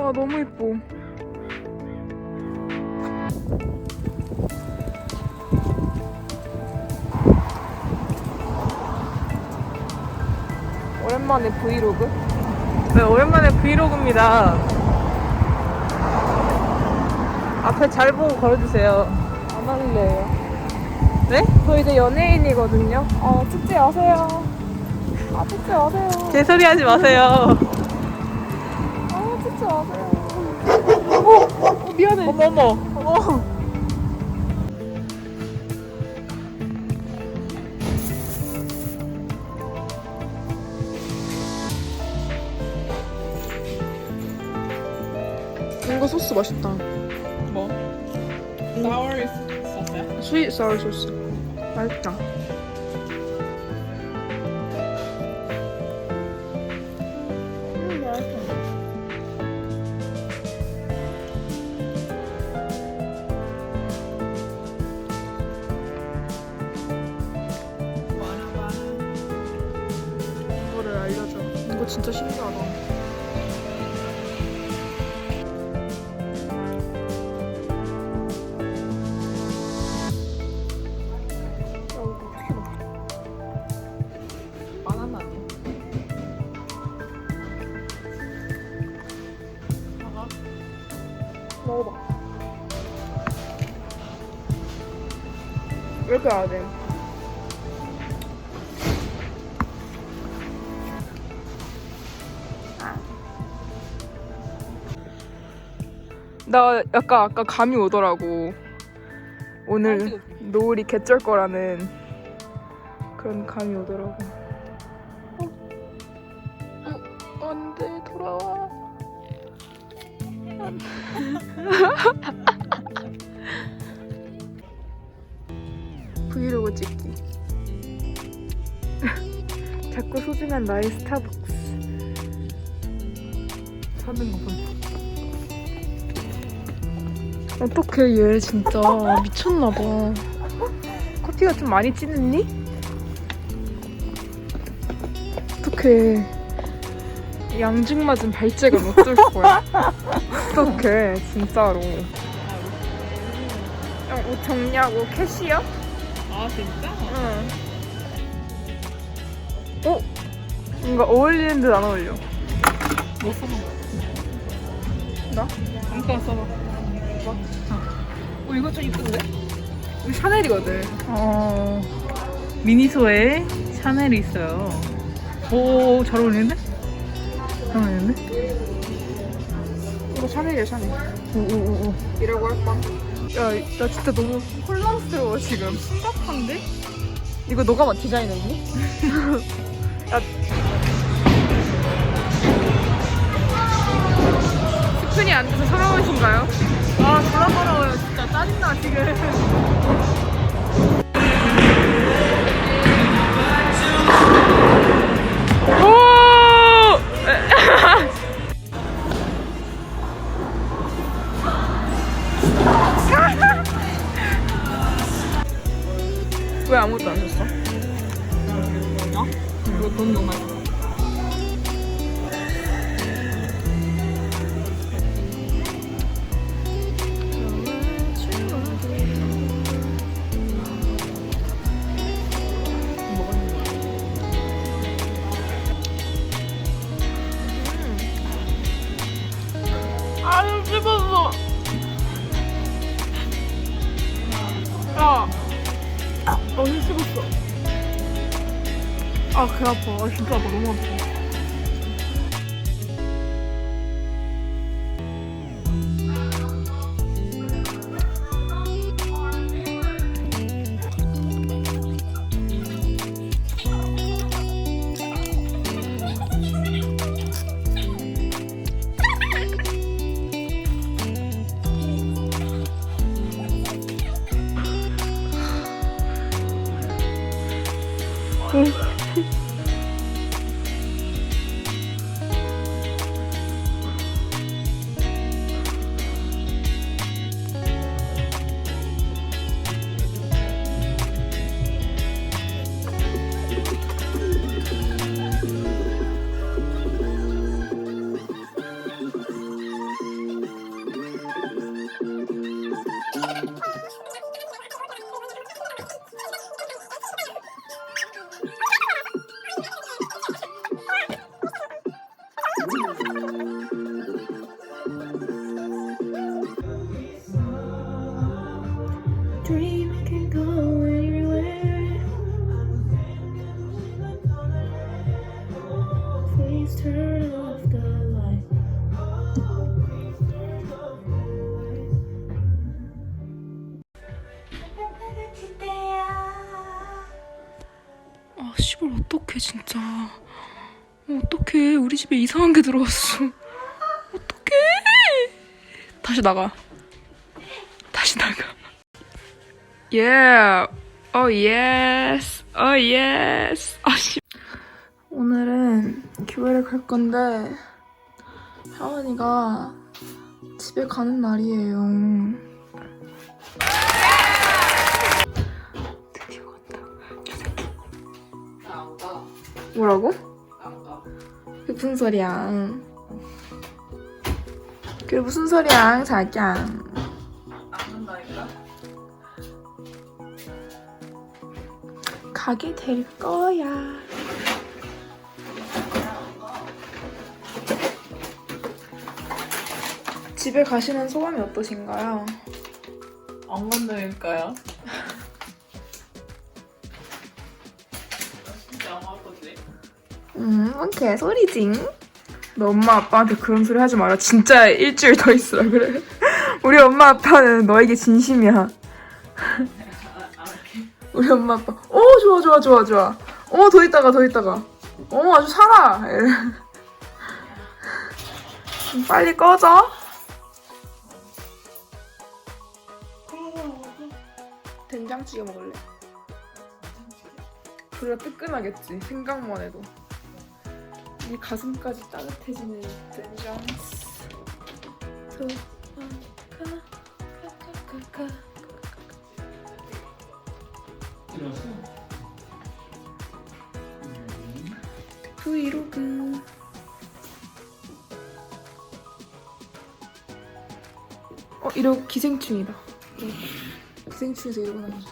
와 너무 예뻐. 오랜만에 브이로그? 네, 오랜만에 브이로그입니다. 앞에 잘 보고 걸어주세요. 안 할래요. 네? 저 이제 연예인이거든요. 어, 찍지 마세요. 아, 찍지 마세요. 개소리 하지 마세요. 어, 어, 미안해. 어머, 어머. 어머. 이거 소스 맛있다. 뭐? Sour sauce. 스윗 사워 소스. 맛있다. 진짜 신기하다. 먹어봐. 이렇게 해야 돼. 나 약간 아까 감이 오더라고. 오늘 노을이 개쩔 거라는 그런 감이 오더라고. 어, 어, 안 돼, 돌아와. 브이로그 찍기. 자꾸 소중한 나의 스타벅스. 사는 거 보자. 어떡해, 얘 진짜. 미쳤나봐. 커피가 좀 많이 찌는니? 어떡해. 양증 맞은 발재가 어쩔 거야. 어떡해, 진짜로. 어, 옷 정리하고 캐시어? 아 진짜? 응. 어? 뭔가 어울리는 듯 안 어울려. 뭐 써봐. 나? 아무거나 써봐. 어 이거 좀 이쁜데? 이거 샤넬이거든. 어 미니소에 샤넬이 있어요. 오 잘 어울리는데? 잘 어울리는데? 이거 샤넬이야, 샤넬. 오 오 오 오. 이라고 할 뻔. 야, 나 진짜 너무 혼란스러워, 지금. 심각한데? 이거 너가 막 디자인했니? 야. 스푼이 안 돼서 서러우신가요? 아, 졸라 서러워요. 진짜 짜증나, 지금. 오! 왜 아무것도 안 줬어? 이거 돈 너무 많이. 아 배 아파. 아, 진짜 아파 너무 아파 嗯。 어떡해, 진짜. 어, 어떡해. 우리 집에 이상한 게 들어왔어. 어떡해. 다시 나가. 다시 나가. Yeah. Oh, yes. Oh, yes. 아, 씨. 오늘은 교회를 갈 건데 하원이가 집에 가는 날이에요. 뭐라고? 무슨 소리야? 그게 무슨 소리야, 자기야? 가게 될 거야. 집에 가시는 소감이 어떠신가요? 안 간다니까요? 진짜 안갈 건데. 음, 뭔 개소리지? 너 엄마 아빠한테 그런 소리 하지 마라. 진짜 일주일 더 있으라 그래. 우리 엄마 아빠는 너에게 진심이야. 우리 엄마 아빠. 오 좋아 좋아 좋아 좋아. 어더 있다가 더 있다가. 어 아주 살아. 빨리 꺼져. 된장 찌개 먹을래? 그래 뜨끈하겠지 생각만 해도 이 가슴까지 따뜻해지는 된장 도망가 브이로그. 어 이러고 기생충이다. 기생충에서 이러고 다니